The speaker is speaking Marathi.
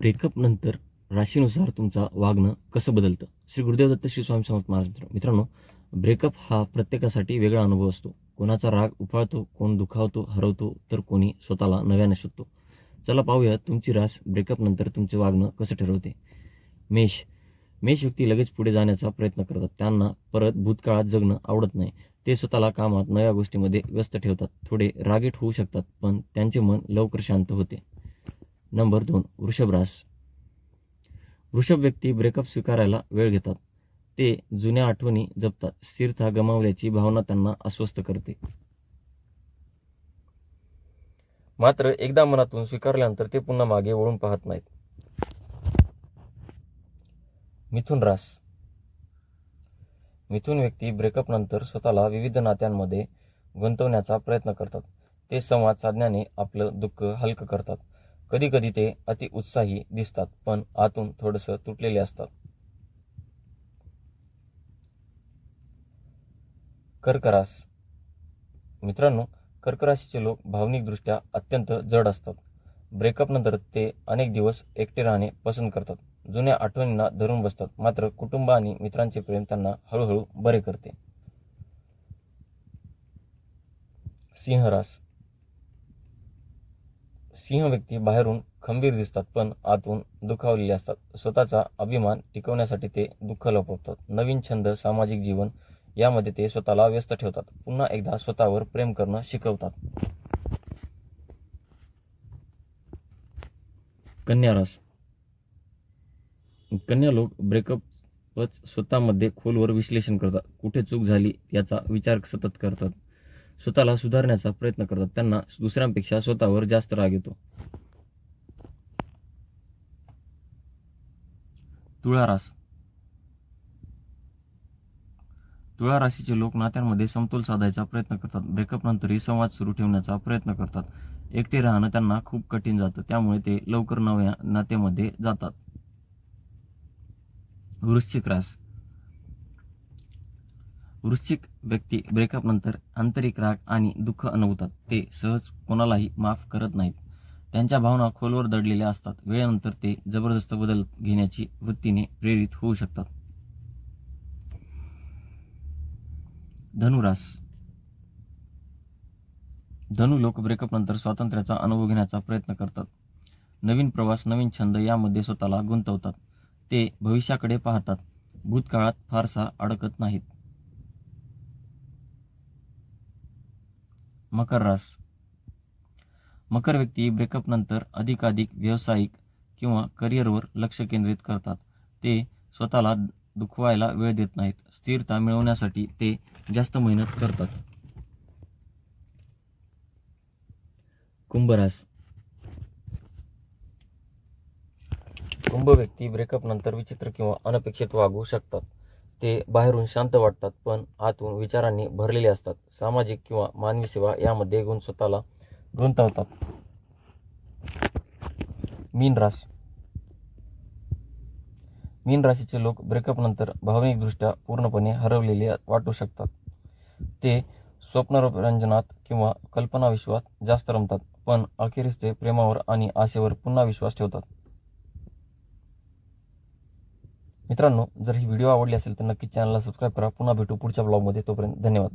ब्रेकअप नंतर राशीनुसार तुमचा वागणं कसं बदलतं? श्री गुरुदेव दत्त श्री स्वामी समर्थ महाराज मित्र मित्रांनो ब्रेकअप हा प्रत्येकासाठी वेगळा अनुभव असतो. कोणाचा राग उफाळतो कोण दुखावतो हरवतो तर कोणी स्वतःला नव्याने शोधतो. चला पाहूया तुमची रास ब्रेकअप नंतर तुमचे वागणं कसं ठरवते. मेष. मेष व्यक्ती लगेच पुढे जाण्याचा प्रयत्न करतात. त्यांना परत भूतकाळात जगणं आवडत नाही. ते स्वतःला कामात नव्या गोष्टीमध्ये व्यस्त ठेवतात. थोडे रागीट होऊ शकतात पण त्यांचे मन लवकर शांत होते. नंबर दोन वृषभ रास वृषभ व्यक्ती ब्रेकअप स्वीकारायला वेळ घेतात. ते जुन्या आठवणी जपतात. स्थिरता गमावल्याची भावना त्यांना अस्वस्थ करते. मात्र एकदा मनातून स्वीकारल्यानंतर ते पुन्हा मागे वळून पाहत नाहीत. मिथुन रास मिथुन व्यक्ती ब्रेकअप नंतर स्वतःला विविध नात्यांमध्ये गुंतवण्याचा प्रयत्न करतात. ते संवाद साधण्याने आपलं दुःख हलकं करतात. कधी कधी ते अति उत्साही दिसतात पण आतून थोडंसं तुटलेले असतात. कर्करास. मित्रांनो कर्कराशीचे लोक भावनिकदृष्ट्या अत्यंत जड असतात. ब्रेकअप नंतर ते अनेक दिवस एकटे राहणे पसंत करतात. जुन्या आठवणींना धरून बसतात. मात्र कुटुंब आणि मित्रांचे प्रेम त्यांना हळूहळू बरे करते. सिंहरास. सिंह व्यक्ती बाहेरून खंबीर दिसतात पण आतून दुखावलेले असतात. स्वतःचा अभिमान टिकवण्यासाठी ते दुःख लपवतात. नवीन छंद सामाजिक जीवन यामध्ये ते स्वतःला व्यस्त ठेवतात. पुन्हा एकदा स्वतःवर प्रेम करणं शिकवतात. कन्यारस कन्या लोक ब्रेकअपच स्वतःमध्ये खोलवर विश्लेषण करतात. कुठे चूक झाली याचा विचार सतत करतात. स्वतःला सुधारण्याचा प्रयत्न करतात. त्यांना दुसऱ्यांपेक्षा स्वतःवर जास्त राग येतो. तुळारास तुळा राशीचे लोक नात्यांमध्ये समतोल साधायचा प्रयत्न करतात. ब्रेकअप नंतरही संवाद सुरू ठेवण्याचा प्रयत्न करतात. एकटे राहणं त्यांना खूप कठीण जातं. त्यामुळे ते लवकर नव्या नात्यामध्ये जातात. वृश्चिक रास. वृश्चिक व्यक्ती ब्रेकअप नंतर आंतरिक राग आणि दुःख अनुभवतात. ते सहज कोणालाही माफ करत नाहीत. त्यांच्या भावना खोलवर दडलेल्या असतात. वेळेनंतर ते जबरदस्त बदल घेण्याची वृत्तीने प्रेरित होऊ शकतात. धनुरास. धनु लोक ब्रेकअप नंतर स्वातंत्र्याचा अनुभव घेण्याचा प्रयत्न करतात. नवीन प्रवास नवीन छंद यामध्ये स्वतःला गुंतवतात. ते भविष्याकडे पाहतात. भूतकाळात फारसा अडकत नाहीत. मकर रास. मकर व्यक्ती ब्रेकअप नंतर अधिकाधिक व्यावसायिक किंवा करिअरवर लक्ष केंद्रित करतात. ते स्वतःला दुखवायला वेळ देत नाहीत. स्थिरता मिळवण्यासाठी ते जास्त मेहनत करतात. कुंभरास. कुंभ व्यक्ती ब्रेकअप नंतर विचित्र किंवा अनपेक्षित वागू शकतात. ते बाहेरून शांत वाटतात पण आतून विचारांनी भरलेले असतात. सामाजिक किंवा मानवी सेवा यामध्ये गुण स्वतःला गुंतवतात. मीन राशी. मीन राशीचे लोक ब्रेकअप नंतर भावनिकदृष्ट्या पूर्णपणे हरवलेले वाटू शकतात. ते स्वप्नरंजनात किंवा कल्पनाविश्वात जास्त रमतात पण अखेरीस ते प्रेमावर आणि आशेवर पुन्हा विश्वास ठेवतात. मित्रांनो जर ही व्हिडिओ आवडली असेल तर नक्कीच चॅनलला सबस्क्राईब करा. पुन्हा भेटू पुढच्या ब्लॉगमध्ये तोपर्यंत धन्यवाद.